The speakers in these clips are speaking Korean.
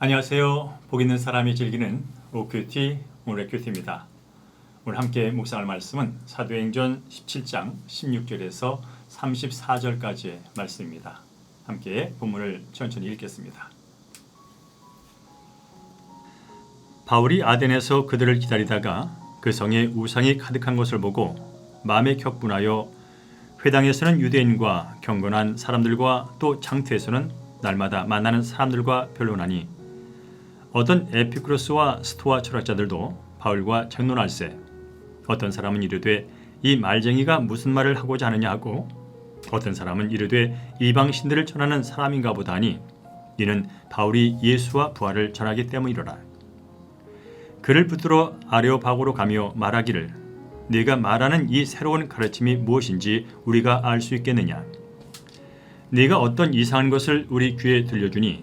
안녕하세요. 복 있는 사람이 즐기는 OQT 오늘의 큐티입니다. 오늘 함께 묵상할 말씀은 사도행전 17장 16절에서 34절까지의 말씀입니다. 함께 본문을 천천히 읽겠습니다. 바울이 아덴에서 그들을 기다리다가 그 성에 우상이 가득한 것을 보고 마음에 격분하여 회당에서는 유대인과 경건한 사람들과 또 장태에서는 날마다 만나는 사람들과 변론하니 어떤 에피쿠로스와 스토아 철학자들도 바울과 장론할세 어떤 사람은 이르되 이 말쟁이가 무슨 말을 하고자 하느냐 하고 어떤 사람은 이르되 이방 신들을 전하는 사람인가 보다 하니 이는 바울이 예수와 부활을 전하기 때문이로라. 그를 붙들어 아레오바고로 가며 말하기를 네가 말하는 이 새로운 가르침이 무엇인지 우리가 알 수 있겠느냐? 네가 어떤 이상한 것을 우리 귀에 들려주니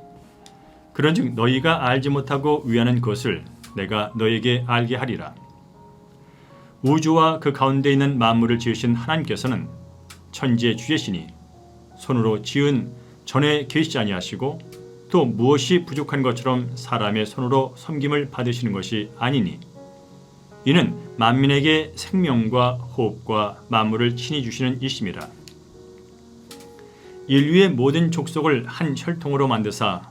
그런즉 너희가 알지 못하고 위하는 것을 내가 너에게 알게 하리라. 우주와 그 가운데 있는 만물을 지으신 하나님께서는 천지의 주제시니 손으로 지은 전에 계시지 아니하시고 또 무엇이 부족한 것처럼 사람의 손으로 섬김을 받으시는 것이 아니니 이는 만민에게 생명과 호흡과 만물을 친히 주시는 이심이라. 인류의 모든 족속을 한 혈통으로 만드사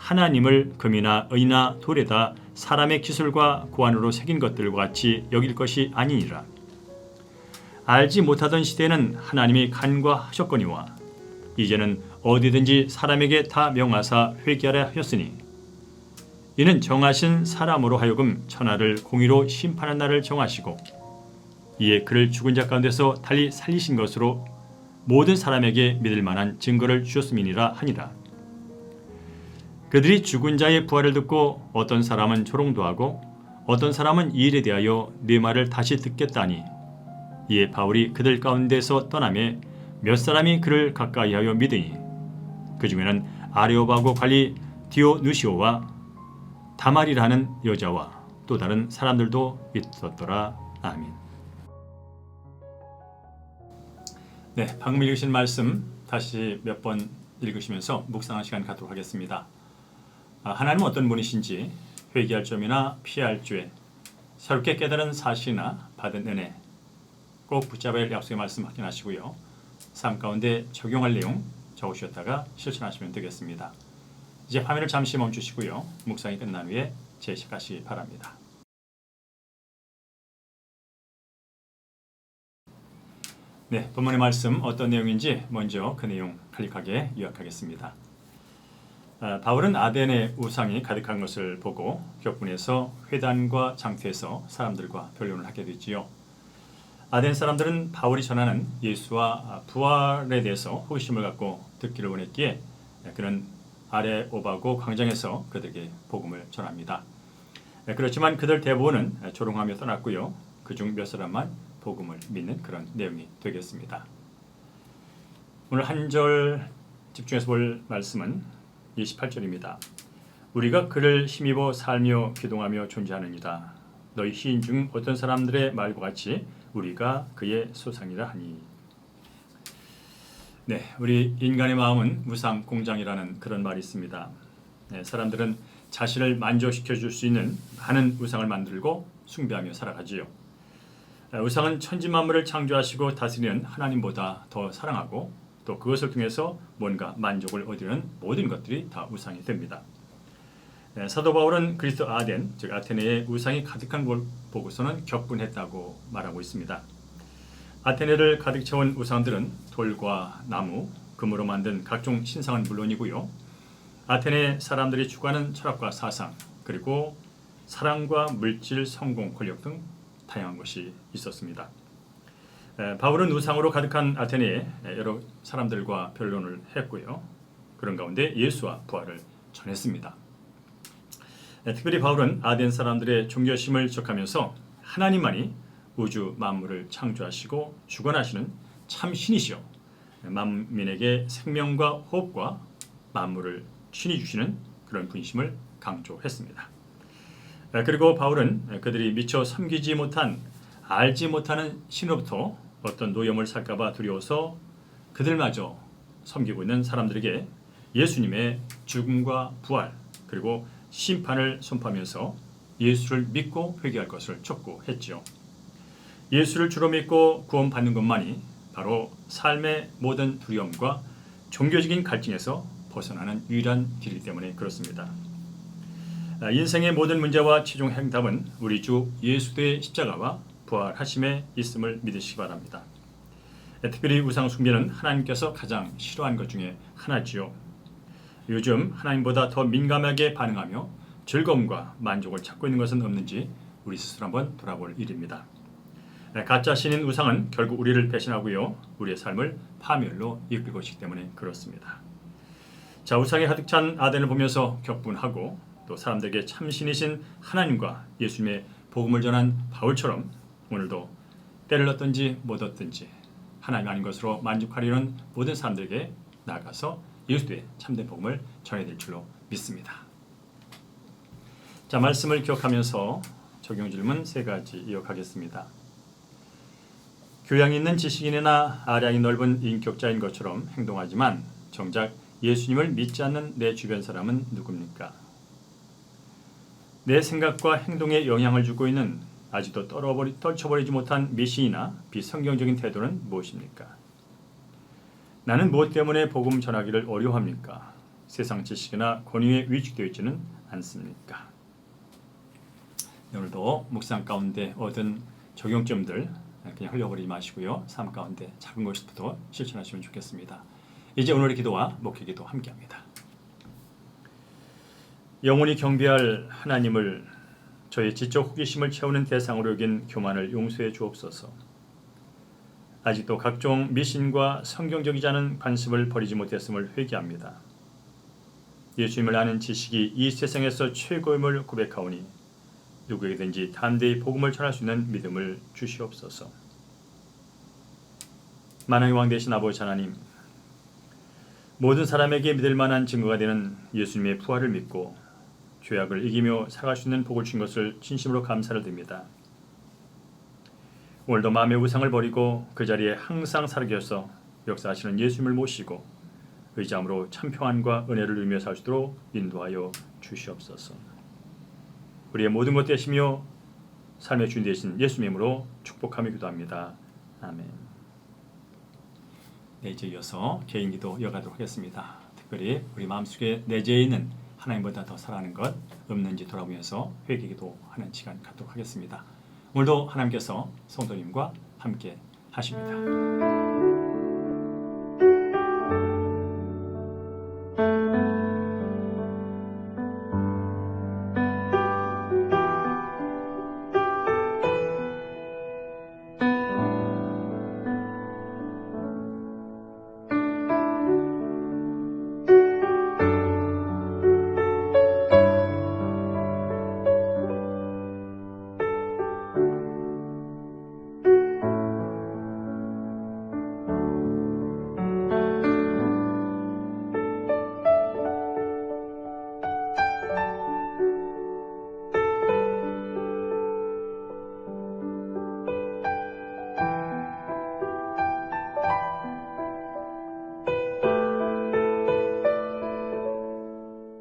하나님을 금이나 의나 돌에다 사람의 기술과 고안으로 새긴 것들과 같이 여길 것이 아니니라. 알지 못하던 시대에는 하나님이 간과하셨거니와 이제는 어디든지 사람에게 다 명하사 회개하라 하셨으니 이는 정하신 사람으로 하여금 천하를 공의로 심판한 날을 정하시고 이에 그를 죽은 자 가운데서 달리 살리신 것으로 모든 사람에게 믿을 만한 증거를 주셨음이니라 하니라. 그들이 죽은 자의 부활을 듣고 어떤 사람은 조롱도 하고 어떤 사람은 이 일에 대하여 네 말을 다시 듣겠다니 이에 바울이 그들 가운데서 떠나매 몇 사람이 그를 가까이하여 믿으니 그 중에는 아레오바고 관리 디오누시오와 다말이라는 여자와 또 다른 사람들도 있었더라 아멘. 네, 방금 읽으신 말씀 다시 몇 번 읽으시면서 묵상한 시간 갖도록 하겠습니다. 아, 하나님은 어떤 분이신지 회개할 점이나 피할 죄, 새롭게 깨달은 사실이나 받은 은혜 꼭 붙잡을 약속의 말씀 확인하시고요. 삶 가운데 적용할 내용 적으셨다가 실천하시면 되겠습니다. 이제 화면을 잠시 멈추시고요. 묵상이 끝난 후에 제시하시기 바랍니다. 네, 본문의 말씀 어떤 내용인지 먼저 그 내용 클릭하게 요약하겠습니다. 아, 바울은 아덴의 우상이 가득한 것을 보고 격분해서 회단과 장태에서 사람들과 변론을 하게 되지요. 아덴 사람들은 바울이 전하는 예수와 부활에 대해서 호기심을 갖고 듣기를 원했기에 그는 아래 오바고 광장에서 그들에게 복음을 전합니다. 그렇지만 그들 대부분은 조롱하며 떠났고요. 그중 몇 사람만 복음을 믿는 그런 내용이 되겠습니다. 오늘 한 절 집중해서 볼 말씀은 28절입니다. 우리가 그를 힘입어 살며 기동하며 존재하느니라. 너희 시인 중 어떤 사람들의 말과 같이 우리가 그의 소상이라 하니. 네, 우리 인간의 마음은 무상 공장이라는 그런 말이 있습니다. 네, 사람들은 자신을 만족시켜 줄 수 있는 많은 우상을 만들고 숭배하며 살아가지요. 우상은 천지 만물을 창조하시고 다스리는 하나님보다 더 사랑하고 또 그것을 통해서 뭔가 만족을 얻으는 모든 것들이 다 우상이 됩니다. 예, 사도 바울은 그리스도 아덴, 즉 아테네의 우상이 가득한 걸 보고서는 격분했다고 말하고 있습니다. 아테네를 가득 채운 우상들은 돌과 나무, 금으로 만든 각종 신상은 물론이고요. 아테네 사람들이 추구하는 철학과 사상, 그리고 사랑과 물질, 성공, 권력 등 다양한 것이 있었습니다. 에, 바울은 우상으로 가득한 아테네에 여러 사람들과 변론을 했고요. 그런 가운데 예수와 부활을 전했습니다. 에, 특별히 바울은 아덴 사람들의 종교심을 지적하면서 하나님만이 우주 만물을 창조하시고 주관하시는 참 신이시여 만민에게 생명과 호흡과 만물을 친히 주시는 그런 분심을 강조했습니다. 에, 그리고 바울은 그들이 미처 섬기지 못한 알지 못하는 신으로부터 어떤 노염을 살까봐 두려워서 그들마저 섬기고 있는 사람들에게 예수님의 죽음과 부활 그리고 심판을 선포하면서 예수를 믿고 회개할 것을 촉구했지요. 예수를 주로 믿고 구원받는 것만이 바로 삶의 모든 두려움과 종교적인 갈증에서 벗어나는 유일한 길이기 때문에 그렇습니다. 아, 인생의 모든 문제와 최종 행답은 우리 주 예수의 십자가와 부활하심에 있음을 믿으시기 바랍니다. 예, 특별히 우상 숭배는 하나님께서 가장 싫어하는 것 중에 하나지요. 요즘 하나님보다 더 민감하게 반응하며 즐거움과 만족을 찾고 있는 것은 없는지 우리 스스로 한번 돌아볼 일입니다. 예, 가짜 신인 우상은 결국 우리를 배신하고요. 우리의 삶을 파멸로 이끌 것이기 때문에 그렇습니다. 자, 우상에 가득 찬 아덴을 보면서 격분하고 또 사람들에게 참신이신 하나님과 예수님의 복음을 전한 바울처럼 오늘도 때를 얻든지 못 얻든지 하나님 아닌 것으로 만족하려는 모든 사람들에게 나아가서 예수의 참된 복음을 전해야 될 줄로 믿습니다. 자, 말씀을 기억하면서 적용 질문 세 가지 이어가겠습니다. 교양 있는 지식인이나 아량이 넓은 인격자인 것처럼 행동하지만 정작 예수님을 믿지 않는 내 주변 사람은 누굽니까? 내 생각과 행동에 영향을 주고 있는 아직도 떨어버리, 떨쳐버리지 못한 미신이나 비성경적인 태도는 무엇입니까? 나는 무엇 때문에 복음 전하기를 어려워합니까? 세상 지식이나 권위에 위축되어 있지는 않습니까? 오늘도 묵상 가운데 얻은 적용점들 그냥 흘려버리지 마시고요. 삶 가운데 작은 것부터 실천하시면 좋겠습니다. 이제 오늘의 기도와 목회 기도 함께합니다. 영원히 경배할 하나님을 저의 지적 호기심을 채우는 대상으로 여긴 교만을 용서해 주옵소서. 아직도 각종 미신과 성경적이지 않은 관습을 버리지 못했음을 회개합니다. 예수님을 아는 지식이 이 세상에서 최고임을 고백하오니 누구에게든지 담대히 복음을 전할 수 있는 믿음을 주시옵소서. 만왕의 왕 되신 아버지 하나님, 모든 사람에게 믿을 만한 증거가 되는 예수님의 부활을 믿고 죄악을 이기며 살아갈 수 있는 복을 주신 것을 진심으로 감사를 드립니다. 오늘도 마음의 우상을 버리고 그 자리에 항상 하서 역사하시는 예수님을 모시고 의지함으로 참 평안과 은혜를 누리며 살 수 있도록 인도하여 주시옵소서. 우리의 모든 것 되시며 삶의 주인 되신 예수님으로 축복하며 기도합니다. 아멘. 네, 이제 이어서 개인 기도 이어가도록 하겠습니다. 특별히 우리 마음속에 내재해 있는 하나님보다 더 사랑하는 것 없는지 돌아보면서 회개 기도 하는 시간 갖도록 하겠습니다. 오늘도 하나님께서 성도님과 함께 하십니다.